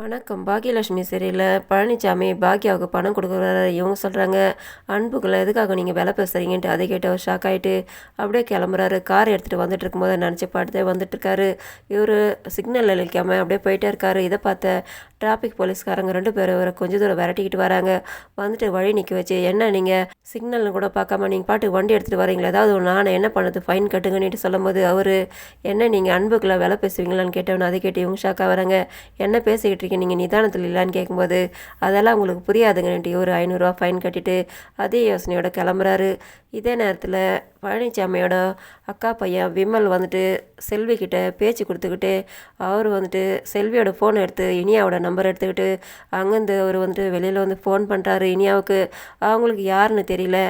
வணக்கம். பாக்கியலட்சுமி சரியில் பழனிசாமி பாக்கியாவுக்கு பணம் கொடுக்குறாரு இவங்க சொல்கிறாங்க அன்புக்குள்ள எதுக்காக நீங்கள் வேலை பேசுகிறீங்கன்ட்டு அதை கேட்டு அவர் ஷாக் ஆகிட்டு அப்படியே கிளம்புறாரு. கார் எடுத்துகிட்டு வந்துட்டு இருக்கும்போது நினச்சி பாட்டுதே வந்துட்டுருக்காரு இவர் சிக்னல் அழிக்காமல் அப்படியே போயிட்டே இருக்காரு. இதை பார்த்த டிராஃபிக் போலீஸ்காரங்க ரெண்டு பேரும் இவரை கொஞ்ச தூரம் விரட்டிக்கிட்டு வராங்க. வந்துட்டு வழி நிற்க வச்சு என்ன நீங்கள் சிக்னல்னு கூட பார்க்காம நீங்கள் பாட்டு வண்டி எடுத்துகிட்டு வரீங்களா? ஏதாவது ஒன்று நான் என்ன பண்ணுறது ஃபைன் கட்டுங்கன்னு சொல்லும்போது அவர் என்ன நீங்கள் அன்புக்குள்ள வேலை பேசுவீங்களான்னு கேட்டவன் அதை கேட்டு இவங்க ஷாக்காக வராங்க என்ன பேசிக்கிட்டு இருக்கீங்க? நீங்கள் நிதானத்தில் இல்லைன்னு கேட்கும்போது அதெல்லாம் உங்களுக்கு புரியாதுங்கன்ட்டு ஒரு ஐநூறுரூவா ஃபைன் கட்டிட்டு அதே யோசனையோட கிளம்புறாரு. இதே நேரத்தில் பழனிசாமியோட அக்கா பையன் விமல் வந்துட்டு செல்விக்கிட்ட பேச்சு கொடுத்துக்கிட்டு அவர் வந்துட்டு செல்வியோட ஃபோனை எடுத்து இனியாவோட நம்பர் எடுத்துக்கிட்டு அங்கேருந்து அவர் வந்துட்டு வெளியில் வந்து ஃபோன் பண்ணுறாரு இனியாவுக்கு அவங்களுக்கு யாருன்னு தெரியல.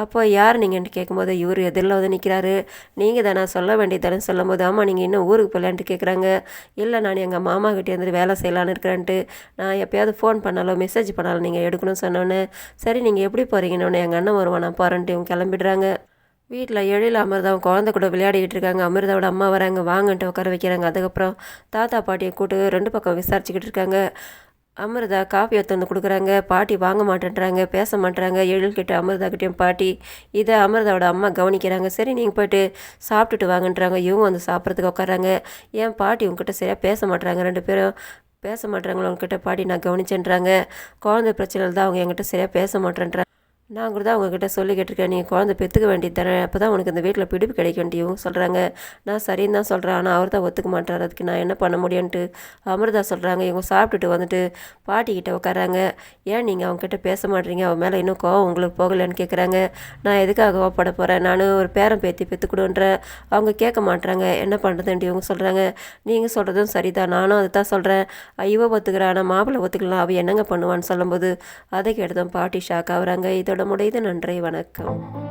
அப்போ யார் நீங்கள்ட்டு கேட்கும்போது இவர் எதிரில் வந்து நிற்கிறாரு நீங்கள் தானே சொல்ல வேண்டியதானு சொல்லும் போது ஆமாம் நீங்கள் இன்னும் ஊருக்கு போகலான்ட்டு கேட்குறாங்க இல்லை நான் எங்கள் மாமா கிட்டே வந்துட்டு வேலை செய்யலான்னு இருக்கிறேன்ட்டு நான் எப்போயாவது ஃபோன் பண்ணாலும் மெசேஜ் பண்ணாலும் நீங்கள் எடுக்கணும்னு சொன்னோன்னே சரி நீங்கள் எப்படி போகிறீங்கன்னு எங்கள் அண்ணன் வருவான் நான் போகிறேன்ட்டு இவங்க கிளம்பிடுறாங்க. வீட்டில் எழில் அமிர்தாவும் குழந்தை கூட விளையாடிக்கிட்டு இருக்காங்க. அமிர்தாவோட அம்மா வராங்க. வாங்கன்ட்டு உட்கார வைக்கிறாங்க. அதுக்கப்புறம் தாத்தா பாட்டியை கூட்டு ரெண்டு பக்கம் விசாரிச்சுக்கிட்டு இருக்காங்க. அமிர்தா காஃபி எடுத்து வந்து கொடுக்குறாங்க. பாட்டி வாங்க மாட்டேன்றாங்க. பேச மாட்டேறாங்க. எழில்கிட்ட அமிர்தா கிட்டேயும் பாட்டி இதை அமிர்தாவோட அம்மா கவனிக்கிறாங்க. சரி நீங்கள் போய்ட்டு சாப்பிட்டுட்டு வாங்கன்றாங்க. இவங்க வந்து சாப்பிட்றதுக்கு உட்காராங்க ஏன் பாட்டி உங்ககிட்ட சரியாக பேச மாட்டேறாங்க? ரெண்டு பேரும் பேச மாட்டேறாங்களோ உங்ககிட்ட பாட்டி நான் கவனிச்சேன்றாங்க. குழந்தை பிரச்சனையில் தான் அவங்க என்கிட்ட சரியாக பேச மாட்டேன்றாங்க. நான் கூட தான் அவங்கக்கிட்ட சொல்லி கேட்டிருக்கேன். நீங்கள் குழந்தை பெற்றுக்க வேண்டியது தானே. அப்போ தான் உனக்கு இந்த வீட்டில் பிடிப்பு கிடைக்கும் சொல்கிறாங்க நான் சரின்னு தான் சொல்கிறேன் ஆனால் அவர் தான் ஒத்துக்க மாட்டார். அதுக்கு நான் என்ன பண்ண முடியும்ன்ட்டு அமிர்தா சொல்கிறாங்க இவங்க சாப்பிட்டுட்டு வந்துட்டு பாட்டிக்கிட்ட உட்காராங்க ஏன் நீங்கள் அவங்கக்கிட்ட பேச மாட்டீங்க அவன் மேலே இன்னும் கோவம் உங்களுக்கு போகலைன்னு கேட்குறாங்க நான் எதுக்காக கோவப்பட போகிறேன் நான் ஒரு பேரம் பேத்தி பெற்றுக்கொடுன்ற அவங்க கேட்க மாட்டுறாங்க என்ன பண்ணுறதுன்ட்டு இவங்க சொல்கிறாங்க நீங்கள் சொல்கிறதும் சரிதான். நானும் அதை தான் சொல்கிறேன் ஐயோ ஒத்துக்கிறேன்? ஆனால் மாப்பிள்ளை ஒத்துக்கலாம் அவள் என்னங்க பண்ணுவான்னு சொல்லும்போது அதை கேட்டதும் பாட்டி ஷாக் ஆகுறாங்க. இதோட முடியுது நன்றி வணக்கம்.